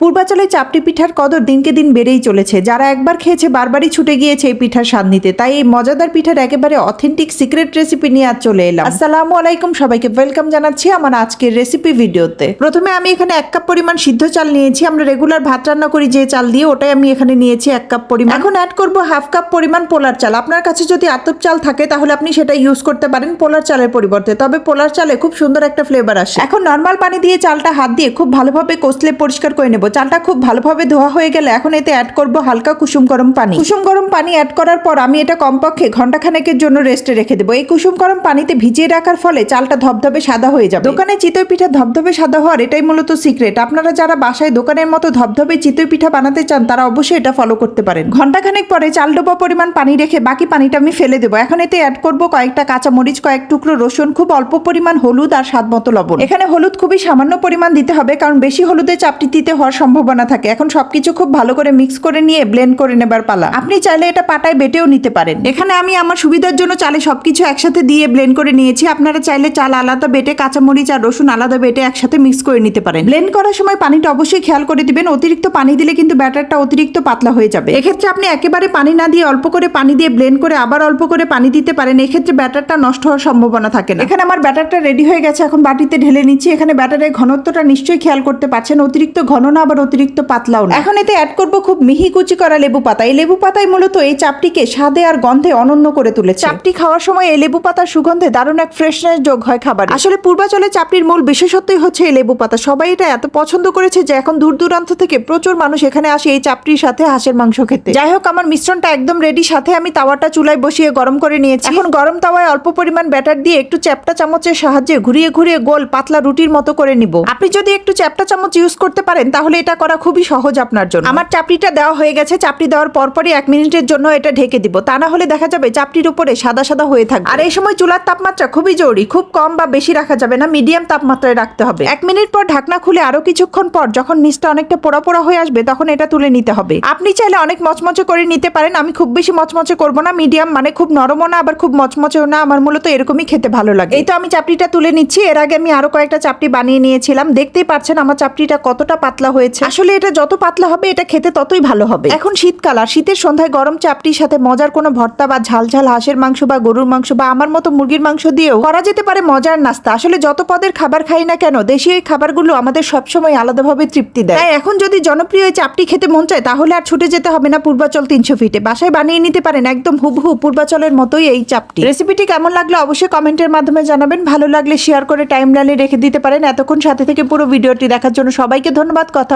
পূর্বাচলে চাপটি পিঠার কদর দিনকে দিন বেড়েই চলেছে। যারা একবার খেয়েছে বারবারই ছুটে গিয়েছে এই পিঠার স্বাদ নিতে। তাই এই মজাদার পিঠার একেবারে অথেন্টিক সিক্রেট রেসিপি নিয়ে আজ চলে এলাম। আসসালামু আলাইকুম সবাইকে। ওয়েলকাম জানাচ্ছি আমার আজকের রেসিপি ভিডিওতে প্রথমে আমি এখানে এক কাপ পরিমাণ সিদ্ধ চাল নিয়েছি। আমরা রেগুলার ভাত রান্না করি যে চাল দিয়ে, ওটাই আমি এখানে নিয়েছি এক কাপ পরিমাণ। এখন অ্যাড করব হাফ কাপ পরিমাণ পোলার চাল। আপনার কাছে যদি আতপ চাল থাকে, তাহলে আপনি সেটা ইউজ করতে পারেন পোলার চালের পরিবর্তে। তবে পোলার চালে খুব সুন্দর একটা ফ্লেভার আসে। এখন নর্মাল পানি দিয়ে চালটা হাত দিয়ে খুব ভালোভাবে কষলে পরিষ্কার করে নেব। চালটা খুব ভালোভাবে ধোয়া হয়ে গেলে এখন এতে অ্যাড করব হালকা কুসুম গরম পানি। কুসুম গরম পানি অ্যাড করার পর আমি এটা কমপক্ষে ঘণ্টা খানেকের জন্য রেস্টে রেখে দেবো। এই কুসুম গরম পানিতে ভিজিয়ে রাখার ফলে চালটা ধবধবে সাদা হয়ে যাবে। দোকানে চিতই পিঠা ধবধবে সাদা হওয়ার এটাই মূলত সিক্রেট আপনারা যারা বাসায় দোকানের মতো ধবধবে চিতই পিঠা বানাতে চান, তারা অবশ্যই এটা ফলো করতে পারেন। ঘন্টাখানেক পরে চাল ডোবা পরিমাণ পানি রেখে বাকি পানিটা আমি ফেলে দেবো। এখন এতে অ্যাড করব কয়েকটা কাঁচা মরিচ কয়েক টুকরো রসুন, খুব অল্প পরিমাণ হলুদ আর স্বাদ মতো লবণ। এখানে হলুদ খুবই সামান্য পরিমাণ দিতে হবে, কারণ বেশি হলুদে চাপটি দিতে হওয়ার সম্ভাবনা থাকে। এখন সবকিছু খুব ভালো করে মিক্স করে নিয়ে ব্লেন্ড করে নেবার পালা। আপনি চাইলে এটা পাটায় বেটেও নিতে পারেন। এখানে আমি আমার সুবিধার জন্য চালে সবকিছু একসাথে দিয়ে ব্লেন্ড করে নিয়েছি। আপনারা চাইলে চাল আলাদা বেটে, কাঁচামরিচ আর রসুন আলাদা বেটে একসাথে মিক্স করে নিতে পারেন। ব্লেন্ড করার সময় পানিটা অবশ্যই খেয়াল করে দিবেন। অতিরিক্ত পানি দিলে কিন্তু ব্যাটারটা অতিরিক্ত পাতলা হয়ে যাবে। এক্ষেত্রে আপনি একেবারে পানি না দিয়ে অল্প করে পানি দিয়ে ব্লেন্ড করে আবার অল্প করে পানি দিতে পারেন। এক্ষেত্রে ব্যাটারটা নষ্ট হওয়ার সম্ভাবনা থাকে না। এখানে আমার ব্যাটারটা রেডি হয়ে গেছে। এখন বাটিতে ঢেলে নিচ্ছি। এখানে ব্যাটারের ঘনত্বটা নিশ্চয়ই খেয়াল করতে পারছেন। অতিরিক্ত ঘন না আবার অতিরিক্ত পাতলাও না। এখন এতে অ্যাড করব খুব মিহি কুচি করা লেবু পাতা। এই লেবু পাতায় মূলত এই চাপটিকে স্বাদে আর গন্ধে অনন্য করে তুলেছে। চাপটি খাওয়ার সময় এই লেবু পাতার সুগন্ধে দারুণ এক ফ্রেশনেস যোগ হয় খাবার। আসলে পূর্বাচলে চাপটির মূল বিশেষত্বই হচ্ছে এই লেবু পাতা। সবাই এটা এত পছন্দ করেছে যে এখন দূর দূরান্ত থেকে প্রচুর মানুষ এখানে আসে এই চাপটির সাথে হাঁসের মাংস খেতে। যাই হোক আমার মিশ্রণটা একদম রেডি সাথে আমি তাওয়াটা চুলায় বসিয়ে গরম করে নিয়েছি। এখন গরম তাওয়ায় অল্প পরিমাণ ব্যাটার দিয়ে একটু চ্যাপটা চামচের সাহায্যে ঘুরিয়ে ঘুরিয়ে গোল পাতলা রুটির মতো করে নিব। আপনি যদি একটু চ্যাপটা চামচ ইউজ করতে পারেন তাহলে এটা করা খুবই সহজ আপনার জন্য। আমার চাপড়িটা দেওয়া হয়ে গেছে চাপড়ি দেওয়ার পরপরই এক মিনিটের জন্য এটা ঢেকে দিব। তা না হলে দেখা যাবে চাপটির উপরে সাদা সাদা হয়ে থাকবে। আর এই সময় চুলার তাপমাত্রা খুবই জরুরি। খুব কম বা বেশি রাখা যাবে না মিডিয়াম তাপমাত্রায় রাখতে হবে। এক মিনিট পর ঢাকনা খুলে আরও কিছুক্ষণ পর যখন নিচটা অনেকটা পোড়া পোড়া হয়ে আসবে তখন এটা তুলে নিতে হবে। আপনি চাইলে অনেক মচমচে করে নিতে পারেন। আমি খুব বেশি মচমচে করব না। মিডিয়াম মানে খুব নরমও না আবার খুব মচমচেও না। আমার মূলত এরকমই খেতে ভালো লাগে। এই তো আমি চাপড়িটা তুলে নিচ্ছি। এর আগে আমি আরও কয়েকটা চাপড়ি বানিয়ে নিয়েছিলাম। দেখতেই পাচ্ছেন আমার চাপড়িটা কতটা পাতলা হয়েছে। আসলে এটা যত পাতলা হবে এটা খেতে ততই ভালো হবে। এখন শীতকাল আর শীতের সন্ধ্যায় গরম চাপটির সাথে মজার কোনো ভর্তা বা ঝাল ঝাল হাঁসের মাংস বা গরুর মাংস বা আমার মতো মুরগির মাংস দিয়েও করা যেতে পারে মজার নাস্তা। আসলে যত পদের খাবার খাই না কেন দেশীয় এই খাবারগুলো আমাদের সবসময় আলাদাভাবে তৃপ্তি দেয়। তাই এখন যদি জনপ্রিয় এই চাপটি খেতে মন চায় তাহলে আর ছুটে যেতে হবে না পূর্বাচল তিনশো ফিটে। বাসায় বানিয়ে নিতে পারেন একদম হুবহু পূর্বাচলের মতোই এই চাপটি। রেসিপিটি কেমন লাগল অবশ্যই কমেন্টের মাধ্যমে জানাবেন। ভালো লাগলে শেয়ার করে টাইম লাইনে রেখে দিতে পারেন। এতক্ষণ সাথে থেকে পুরো ভিডিওটি দেখার জন্য সবাইকে ধন্যবাদ। কথা